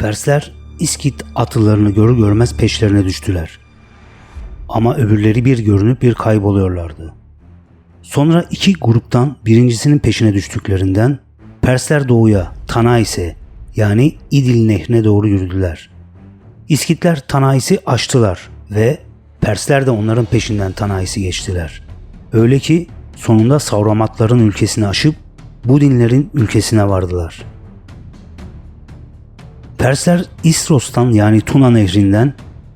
Persler İskit atlılarını görür görmez peşlerine düştüler. Ama öbürleri bir görünüp bir kayboluyorlardı. Sonra iki gruptan birincisinin peşine düştüklerinden Persler doğuya, Tanais'e yani İdil nehrine doğru yürüdüler. İskitler Tanais'i aştılar ve Persler de onların peşinden Tanais'i geçtiler. Öyle ki sonunda Savramatların ülkesini aşıp bu dinlerin ülkesine vardılar. Persler İstros'tan yani Tuna nehrinden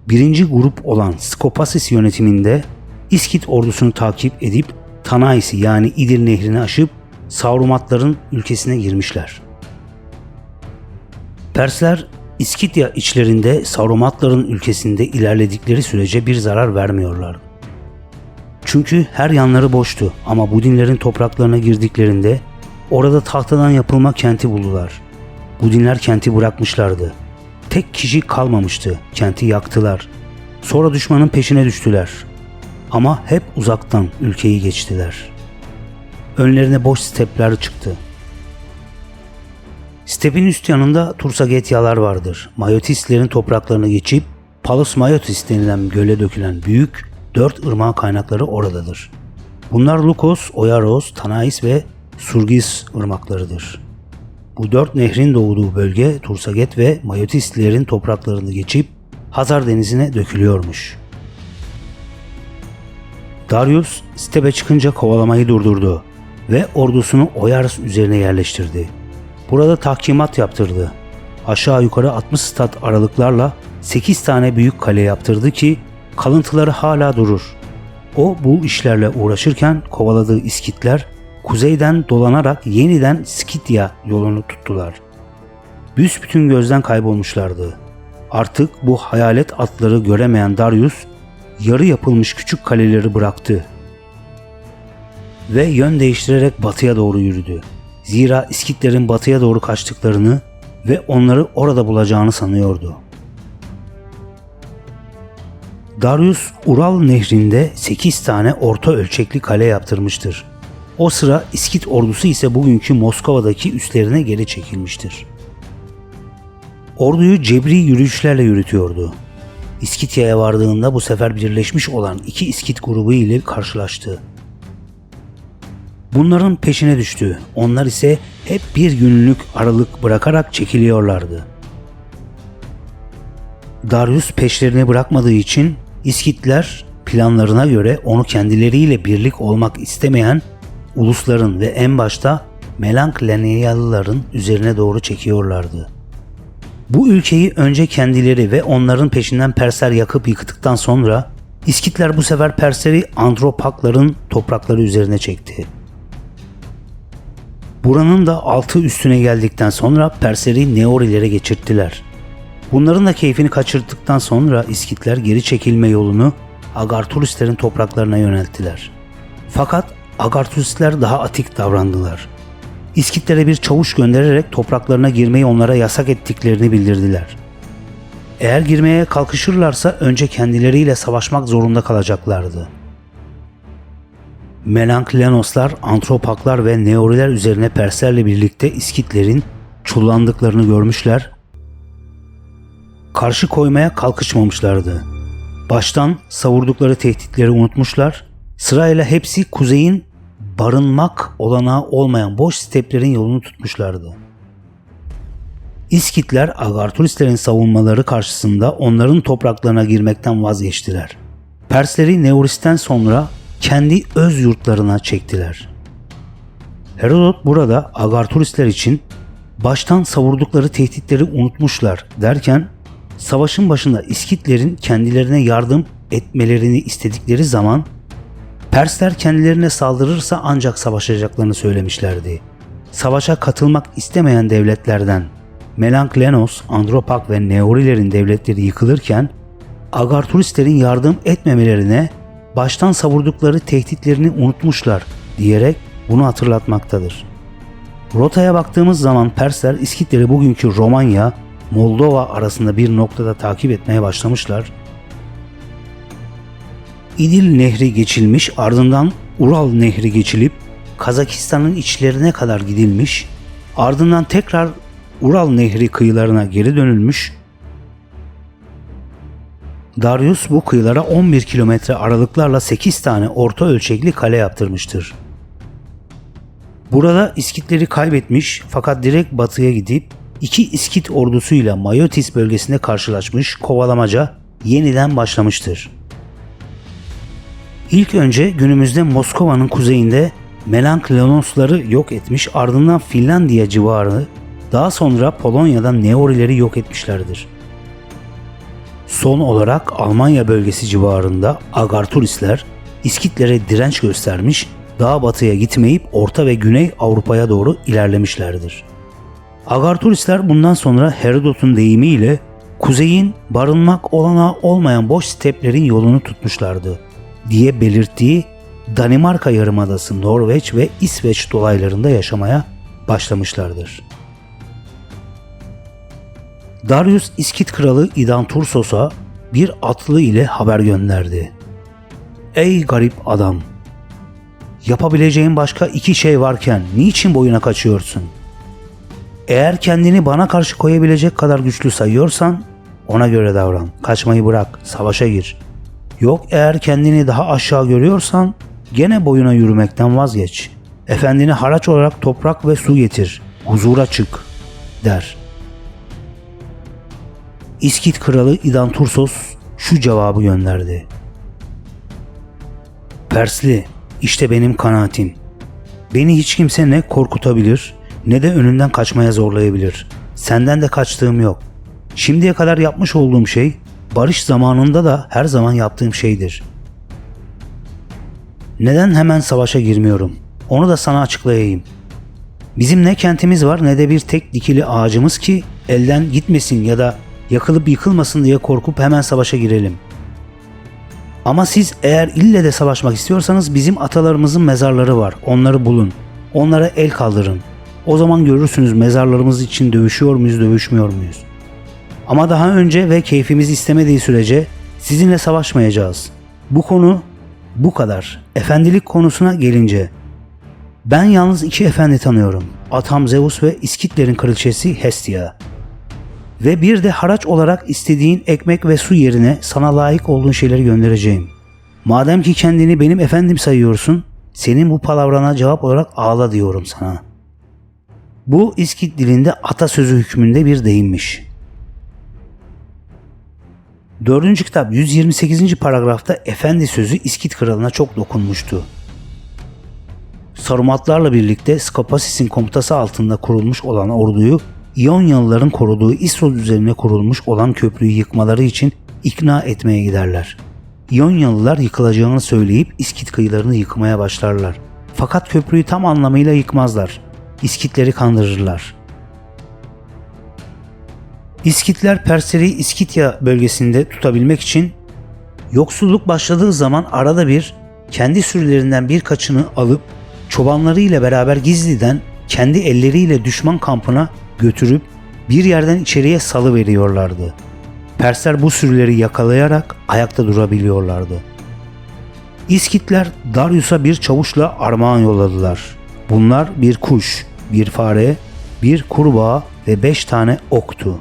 birinci grup olan Skopasis yönetiminde İskit ordusunu takip edip Tanais'i yani İdil nehrini aşıp Savrumatların ülkesine girmişler. Persler İskitya içlerinde Savrumatların ülkesinde ilerledikleri sürece bir zarar vermiyorlar. Çünkü her yanları boştu ama bu dinlerin topraklarına girdiklerinde orada tahtadan yapılma kenti buldular. Bu dinler kenti bırakmışlardı. Tek kişi kalmamıştı. Kenti yaktılar. Sonra düşmanın peşine düştüler. Ama hep uzaktan ülkeyi geçtiler. Önlerine boş stepler çıktı. Stepin üst yanında Tursagetyalar vardır. Mayotistlerin topraklarını geçip Palus Mayotis denilen göle dökülen büyük dört ırmağı kaynakları oradadır. Bunlar Lukos, Oyaros, Tanais ve Surgis ırmaklarıdır. Bu dört nehrin doğduğu bölge Tursaget ve Mayotistlerin topraklarını geçip Hazar denizine dökülüyormuş. Darius Step'e çıkınca kovalamayı durdurdu ve ordusunu Oyars üzerine yerleştirdi. Burada tahkimat yaptırdı. Aşağı yukarı 60 stat aralıklarla 8 tane büyük kale yaptırdı ki kalıntıları hala durur. O bu işlerle uğraşırken kovaladığı İskitler kuzeyden dolanarak yeniden Skitya yolunu tuttular. Büsbütün gözden kaybolmuşlardı. Artık bu hayalet atları göremeyen Darius yarı yapılmış küçük kaleleri bıraktı ve yön değiştirerek batıya doğru yürüdü. Zira İskitlerin batıya doğru kaçtıklarını ve onları orada bulacağını sanıyordu. Darius Ural nehrinde 8 tane orta ölçekli kale yaptırmıştır. O sıra İskit ordusu ise bugünkü Moskova'daki üslerine geri çekilmiştir. Orduyu cebri yürüyüşlerle yürütüyordu. İskitya'ya vardığında bu sefer birleşmiş olan iki İskit grubu ile karşılaştı. Bunların peşine düştü. Onlar ise hep bir günlük aralık bırakarak çekiliyorlardı. Darius peşlerini bırakmadığı için İskitler planlarına göre onu kendileriyle birlik olmak istemeyen ulusların ve en başta Melank Lenyalıların üzerine doğru çekiyorlardı. Bu ülkeyi önce kendileri ve onların peşinden Persler yakıp yıktıktan sonra İskitler bu sefer Persleri Andropakların toprakları üzerine çekti. Buranın da altı üstüne geldikten sonra Persleri Neorilere geçirttiler. Bunların da keyfini kaçırdıktan sonra İskitler geri çekilme yolunu Agarturistlerin topraklarına yönelttiler. Fakat Agarturistler daha atik davrandılar. İskitlere bir çavuş göndererek topraklarına girmeyi onlara yasak ettiklerini bildirdiler. Eğer girmeye kalkışırlarsa önce kendileriyle savaşmak zorunda kalacaklardı. Melanklenoslar, Antropaklar ve Neoriler üzerine Perslerle birlikte İskitlerin çullandıklarını görmüşler. Karşı koymaya kalkışmamışlardı. Baştan savurdukları tehditleri unutmuşlar. Sırayla hepsi kuzeyin barınmak olanağı olmayan boş steplerin yolunu tutmuşlardı. İskitler Agarturistlerin savunmaları karşısında onların topraklarına girmekten vazgeçtiler. Persleri Neuristen sonra kendi öz yurtlarına çektiler. Herodot burada Agarturistler için baştan savurdukları tehditleri unutmuşlar derken savaşın başında İskitlerin kendilerine yardım etmelerini istedikleri zaman Persler kendilerine saldırırsa ancak savaşacaklarını söylemişlerdi. Savaşa katılmak istemeyen devletlerden Melanklenos, Andropak ve Neorilerin devletleri yıkılırken Agarturistlerin yardım etmemelerine baştan savurdukları tehditlerini unutmuşlar diyerek bunu hatırlatmaktadır. Rotaya baktığımız zaman Persler İskitleri bugünkü Romanya, Moldova arasında bir noktada takip etmeye başlamışlar. İdil Nehri geçilmiş ardından Ural Nehri geçilip Kazakistan'ın içlerine kadar gidilmiş ardından tekrar Ural Nehri kıyılarına geri dönülmüş. Darius bu kıyılara 11 kilometre aralıklarla 8 tane orta ölçekli kale yaptırmıştır. Burada İskitleri kaybetmiş fakat direkt batıya gidip iki İskit ordusuyla Mayotis bölgesinde karşılaşmış kovalamaca yeniden başlamıştır. İlk önce günümüzde Moskova'nın kuzeyinde Melanklenosları yok etmiş ardından Finlandiya civarı daha sonra Polonya'da Neorileri yok etmişlerdir. Son olarak Almanya bölgesi civarında Agarturistler İskitlere direnç göstermiş, daha batıya gitmeyip Orta ve Güney Avrupa'ya doğru ilerlemişlerdir. Agarturistler bundan sonra Herodot'un deyimiyle kuzeyin barınmak olanağı olmayan boş steplerin yolunu tutmuşlardı diye belirttiği Danimarka Yarımadası, Norveç ve İsveç dolaylarında yaşamaya başlamışlardır. Darius İskit kralı İdan Tursos'a bir atlı ile haber gönderdi. Ey garip adam! Yapabileceğin başka iki şey varken niçin boyuna kaçıyorsun? Eğer kendini bana karşı koyabilecek kadar güçlü sayıyorsan ona göre davran. Kaçmayı bırak, savaşa gir. Yok eğer kendini daha aşağı görüyorsan gene boyuna yürümekten vazgeç. Efendine haraç olarak toprak ve su getir. Huzura çık der. İskit kralı İdan Tursos şu cevabı gönderdi. Persli, işte benim kanaatim. Beni hiç kimse ne korkutabilir ne de önünden kaçmaya zorlayabilir. Senden de kaçtığım yok. Şimdiye kadar yapmış olduğum şey barış zamanında da her zaman yaptığım şeydir. Neden hemen savaşa girmiyorum? Onu da sana açıklayayım. Bizim ne kentimiz var ne de bir tek dikili ağacımız ki elden gitmesin ya da yakılıp yıkılmasın diye korkup hemen savaşa girelim. Ama siz eğer ille de savaşmak istiyorsanız bizim atalarımızın mezarları var. Onları bulun. Onlara el kaldırın. O zaman görürsünüz mezarlarımız için dövüşüyor muyuz, dövüşmüyor muyuz? Ama daha önce ve keyfimiz istemediği sürece sizinle savaşmayacağız. Bu konu bu kadar. Efendilik konusuna gelince ben yalnız iki efendi tanıyorum. Atam Zeus ve İskitlerin kraliçesi Hestia. Ve bir de haraç olarak istediğin ekmek ve su yerine sana layık olduğun şeyleri göndereceğim. Madem ki kendini benim efendim sayıyorsun, senin bu palavrana cevap olarak ağla diyorum sana. Bu İskit dilinde atasözü hükmünde bir deyimmiş. 4. kitap 128. paragrafta efendi sözü İskit kralına çok dokunmuştu. Sarumatlarla birlikte Skopasis'in komutası altında kurulmuş olan orduyu İonyalıların koruduğu İssos üzerine kurulmuş olan köprüyü yıkmaları için ikna etmeye giderler. İonyalılar yıkılacağını söyleyip İskit kıyılarını yıkmaya başlarlar. Fakat köprüyü tam anlamıyla yıkmazlar. İskitleri kandırırlar. İskitler Persleri İskitya bölgesinde tutabilmek için yoksulluk başladığı zaman arada bir kendi sürülerinden birkaçını alıp çobanlarıyla beraber gizliden kendi elleriyle düşman kampına götürüp bir yerden içeriye salı veriyorlardı. Persler bu sürüleri yakalayarak ayakta durabiliyorlardı. İskitler Darius'a bir çavuşla armağan yolladılar. Bunlar bir kuş, bir fare, bir kurbağa ve beş tane oktu.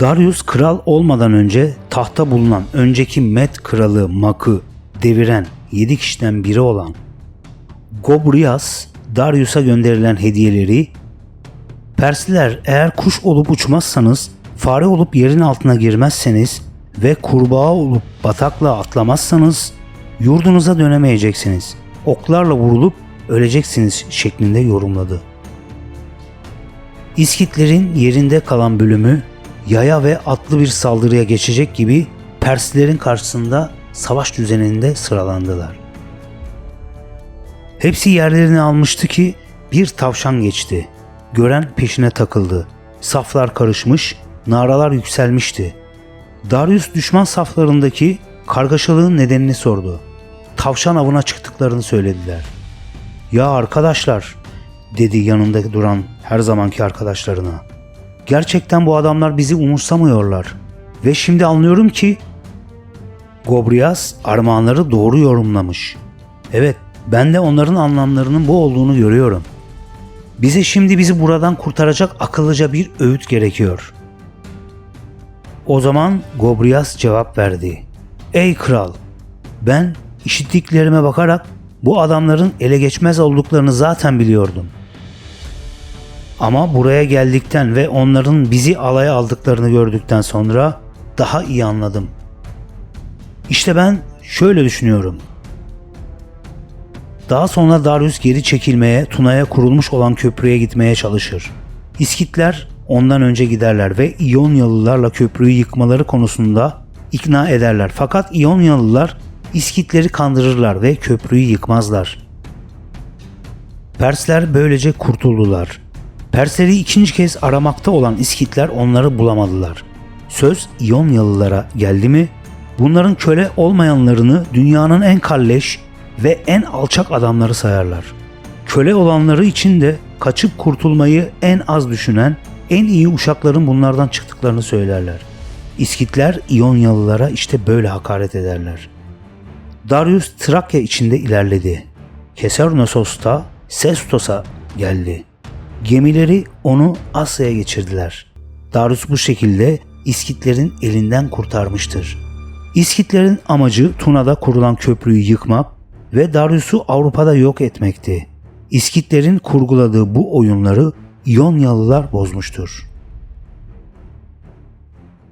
Darius kral olmadan önce tahta bulunan önceki Med kralı Mak'ı deviren 7 kişiden biri olan Gobrias Darius'a gönderilen hediyeleri Persliler eğer kuş olup uçmazsanız, fare olup yerin altına girmezseniz ve kurbağa olup batakla atlamazsanız yurdunuza dönemeyeceksiniz. Oklarla vurulup öleceksiniz şeklinde yorumladı. İskitlerin yerinde kalan bölümü yaya ve atlı bir saldırıya geçecek gibi Perslilerin karşısında savaş düzeninde sıralandılar. Hepsi yerlerini almıştı ki bir tavşan geçti. Gören peşine takıldı. Saflar karışmış, naralar yükselmişti. Darius düşman saflarındaki kargaşalığın nedenini sordu. Tavşan avına çıktıklarını söylediler. Ya arkadaşlar dedi yanında duran her zamanki arkadaşlarına. Gerçekten bu adamlar bizi umursamıyorlar. Ve şimdi anlıyorum ki Gobrias armağanları doğru yorumlamış. Evet ben de onların anlamlarının bu olduğunu görüyorum. Bize şimdi bizi buradan kurtaracak akıllıca bir öğüt gerekiyor. O zaman Gobrias cevap verdi. Ey kral, ben işittiklerime bakarak bu adamların ele geçmez olduklarını zaten biliyordum. Ama buraya geldikten ve onların bizi alaya aldıklarını gördükten sonra daha iyi anladım. İşte ben şöyle düşünüyorum. Daha sonra Darius geri çekilmeye, Tuna'ya kurulmuş olan köprüye gitmeye çalışır. İskitler ondan önce giderler ve İyonyalılarla köprüyü yıkmaları konusunda ikna ederler. Fakat İyonyalılar İskitleri kandırırlar ve köprüyü yıkmazlar. Persler böylece kurtuldular. Persleri ikinci kez aramakta olan İskitler onları bulamadılar. Söz İyonyalılara geldi mi bunların köle olmayanlarını dünyanın en kalleş ve en alçak adamları sayarlar. Köle olanları için de kaçıp kurtulmayı en az düşünen, en iyi uşakların bunlardan çıktıklarını söylerler. İskitler İyonyalılara işte böyle hakaret ederler. Darius Trakya içinde ilerledi. Kesernosos da Sestos'a geldi. Gemileri onu Asya'ya geçirdiler. Darius bu şekilde İskitlerin elinden kurtarmıştır. İskitlerin amacı Tuna'da kurulan köprüyü yıkmak ve Darius'u Avrupa'da yok etmekti. İskitlerin kurguladığı bu oyunları İyonyalılar bozmuştur.